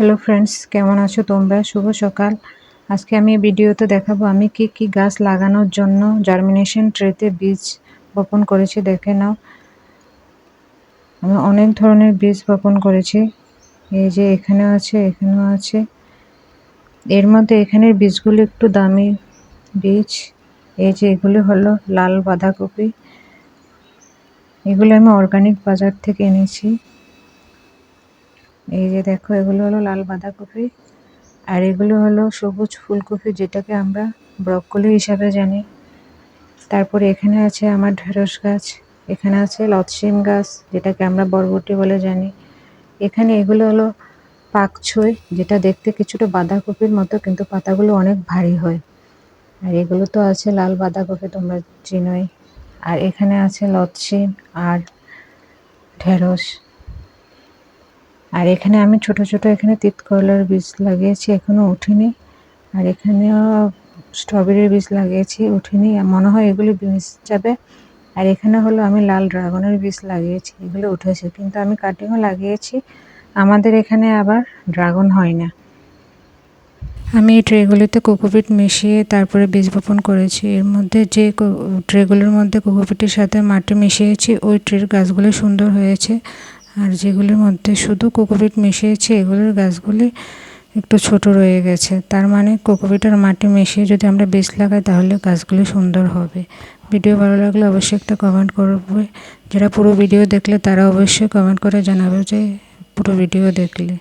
Hello friends কেমন আছো তোমরা? শুভ সকাল। আজকে আমি ভিডিওতে দেখাবো আমি কি কি গাছ লাগানোর জন্য জার্মিনেশন ট্রেতে বীজ বপন করেছি, দেখে নাও। আমি অনেক ধরনের বীজ বপন করেছি। এই যে এখানে আছে, এখানেও আছে। এর মধ্যে এখানের বীজগুলো একটু দামি বীজ। এই যে এগুলো হলো লাল বাঁধাকপি। এগুলো আমি অর্গানিক বাজার থেকে এনেছি। এই যে দেখো, এগুলো হলো লাল বাঁধাকপি আর এগুলো হলো সবুজ ফুলকপি, যেটাকে আমরা ব্রকলি হিসাবে জানি। তারপরে এখানে আছে আমার ঢেঁড়স গাছ, এখানে আছে লতসিম গাছ, যেটাকে আমরা বরবটি বলে জানি। এখানে এগুলো হলো পাকছই যেটা দেখতে কিছুটা বাঁধাকপির মতো, কিন্তু পাতাগুলো অনেক ভারী হয়। আর এগুলো তো আছে লাল বাঁধাকপি, তোমরা চিনোই। আর এখানে আছে লতসিম আর ঢেঁড়স। আর এখানে আমি ছোট ছোট এখানে তিত করলার বীজ লাগিয়েছি, এখনও উঠিনি। আর এখানেও স্ট্রবেরির বীজ লাগিয়েছি, উঠিনি। মনে হয় এগুলি বীজ যাবে। আর এখানে হলো আমি লাল ড্রাগনের বীজ লাগিয়েছি, এগুলো উঠেছে। কিন্তু আমি কাটিংও লাগিয়েছি। আমাদের এখানে আবার ড্রাগন হয় না। আমি এই ট্রেগুলিতে কোকোপিট মিশিয়ে তারপরে বীজ বপন করেছি। এর মধ্যে যে ট্রেগুলোর মধ্যে কোকোপিটের সাথে মাটি মিশিয়েছি, ওই ট্রের গাছগুলো সুন্দর হয়েছে। আর যেগুলির মধ্যে শুধু কোকোপিট মিশিয়েছে, এগুলোর গাছগুলি একটু ছোট রয়ে গেছে। তার মানে কোকোপিট আর মাটি মিশিয়ে যদি আমরা বেশ লাগাই, তাহলে গাছগুলি সুন্দর হবে। ভিডিও ভালো লাগলে অবশ্যই একটা কমেন্ট করবে। যারা পুরো ভিডিও দেখলে, তারা অবশ্যই কমেন্ট করে জানাবে যে পুরো ভিডিও দেখলে।